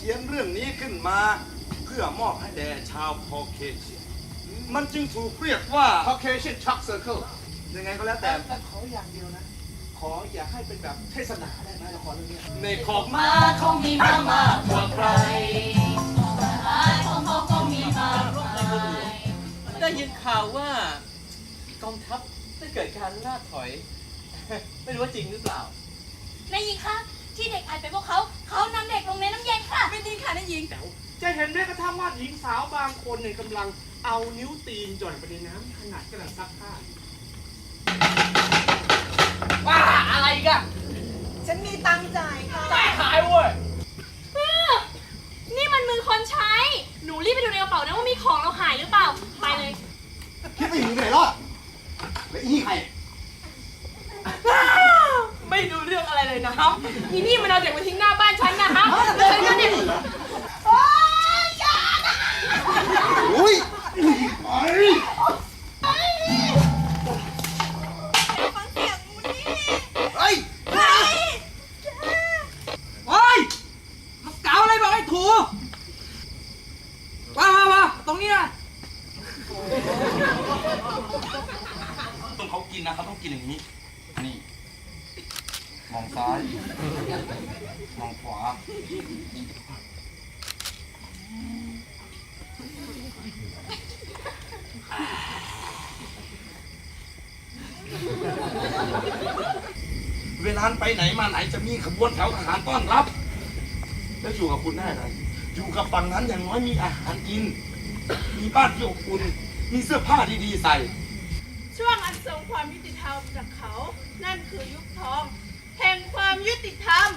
ขียนเรื่องนี้ขึ้นมา เพื่อมอบให้แด่ชาวคอเคเชียนมันจึงถูกเรียกว่า Caucasian Chalk Circle ยังไงก็แล้วแต่แต่ แต่ขออย่างเดียวนะ ขออย่าให้เป็นแบบเทศนาได้ไหมละครเรื่องเนี้ยในขอบมามาเขามีมามากกว่าใครมาของเขาก็มีมากกว่าใครได้ยินข่าวว่ากองทัพได้เกิดการล่าถอย ไม่รู้ว่าจริงหรือเปล่า ดีค่ะนายหญิงจะเห็นแม้กระทั่งว่าหญิงสาวบางคนเนี่ยกำลังเอานิ้วตีนหย่อนไปในน้ำขนาดกำลังซักผ้าว่าอะไรกันฉันมีตังค์จ่ายค่ะจ่ายขายเว้ยนี่มันมือคนใช้ หนูรีบไปดูในกระเป๋านะว่ามีของเราหายหรือเปล่า ไปเลย คิดไปถึงไหนรอดแล้วอีนี่ใคร ไม่รู้เรื่องอะไรเลยนะครับอีนี่มันเอาเด็กมาทิ้งหน้าบ้านฉันนะครับแล้วฉันก็เนี่ยอุ้ย ตรงนี้นะต้องเขากินนะเขาต้องกินอย่างนี้ นี่ มองซ้าย มองขวา เวลาไปไหนมาไหนจะมีขบวนแถวทหารต้อนรับ แล้วอยู่กับคุณได้อะไรอยู่กับฝั่งนั้นอย่างน้อยมีอาหารกิน มีบ้านที่อบอุ่น มีเสื้อผ้าดีๆใส่ ช่วงอันทรงความยุติธรรมจากเขา นั่นคือยุคทอง แห่งความยุติธรรม